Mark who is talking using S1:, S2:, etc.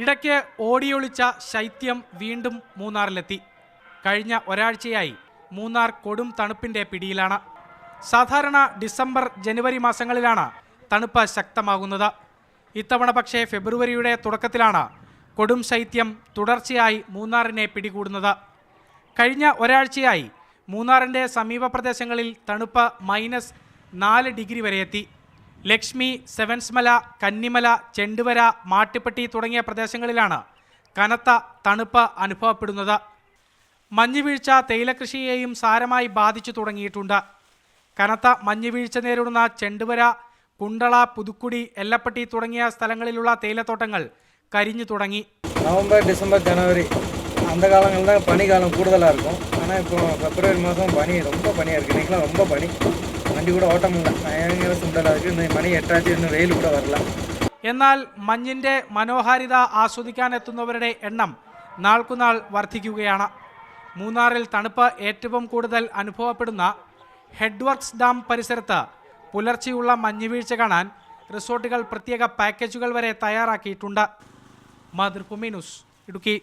S1: ഇടയ്ക്ക് ഓടിയൊളിച്ച ശൈത്യം വീണ്ടും മൂന്നാറിലെത്തി. കഴിഞ്ഞ ഒരാഴ്ചയായി മൂന്നാർ കൊടും തണുപ്പിന്റെ പിടിയിലാണ്. സാധാരണ ഡിസംബർ ജനുവരി മാസങ്ങളിലാണ് തണുപ്പ് ശക്തമാകുന്നത്. ഇത്തവണ പക്ഷേ ഫെബ്രുവരിയുടെ തുടക്കത്തിലാണ് കൊടും ശൈത്യം തുടർച്ചയായി മൂന്നാറിനെ പിടികൂടുന്നത്. കഴിഞ്ഞ ഒരാഴ്ചയായി മൂന്നാറിന്റെ സമീപ പ്രദേശങ്ങളിൽ തണുപ്പ് മൈനസ് നാല് ഡിഗ്രി വരെ എത്തി. ലക്ഷ്മി സെവൻസ് മല കന്നിമല ചെണ്ടുവര മാട്ടിപ്പെട്ടി തുടങ്ങിയ പ്രദേശങ്ങളിലാണ് കനത്ത തണുപ്പ് അനുഭവപ്പെടുന്നത് മഞ്ഞുവീഴ്ച തേയിലകൃഷിയെയും സാരമായി ബാധിച്ചു തുടങ്ങിയിട്ടുണ്ട് കനത്ത മഞ്ഞുവീഴ്ച നേരിടുന്ന ചെണ്ടുവര കുണ്ടള പുതുക്കുടി എല്ലപ്പെട്ടി തുടങ്ങിയ സ്ഥലങ്ങളിലുള്ള തേയിലത്തോട്ടങ്ങൾ കരിഞ്ഞു തുടങ്ങി
S2: நவம்பர் டிசம்பர் ஜனவரி அந்த காலங்களில் தான் பனி காலம் கூடுதலாக இருக்கும் ஆனால் இப்போ பிப்ரவரி மாதம் பனி ரொம்ப பனியாக இருக்குது இன்றைக்கெலாம் ரொம்ப பனி വണ്ടി കൂടെ ഓട്ടമുണ്ട് സുന്ദരം മണി എട്ടാഴ്ച വെയിൽ കൂടെ വരില്ല.
S1: എന്നാൽ മഞ്ഞിന്റെ മനോഹാരിത ആസ്വദിക്കാൻ എത്തുന്നവരുടെ എണ്ണം നാൾക്കുനാൾ വർദ്ധിക്കുകയാണ്. മൂന്നാറിൽ തണുപ്പ് ഏറ്റവും കൂടുതൽ അനുഭവപ്പെടുന്ന ഹെഡ്വർക്സ് ഡാം പരിസരത്ത് പുലർച്ചെയുള്ള മഞ്ഞുവീഴ്ച കാണാൻ റിസോർട്ടുകൾ പ്രത്യേക പാക്കേജുകൾ വരെ തയ്യാറാക്കിയിട്ടുണ്ട്. മാതൃഭൂമി ന്യൂസ് ഇടുക്കി.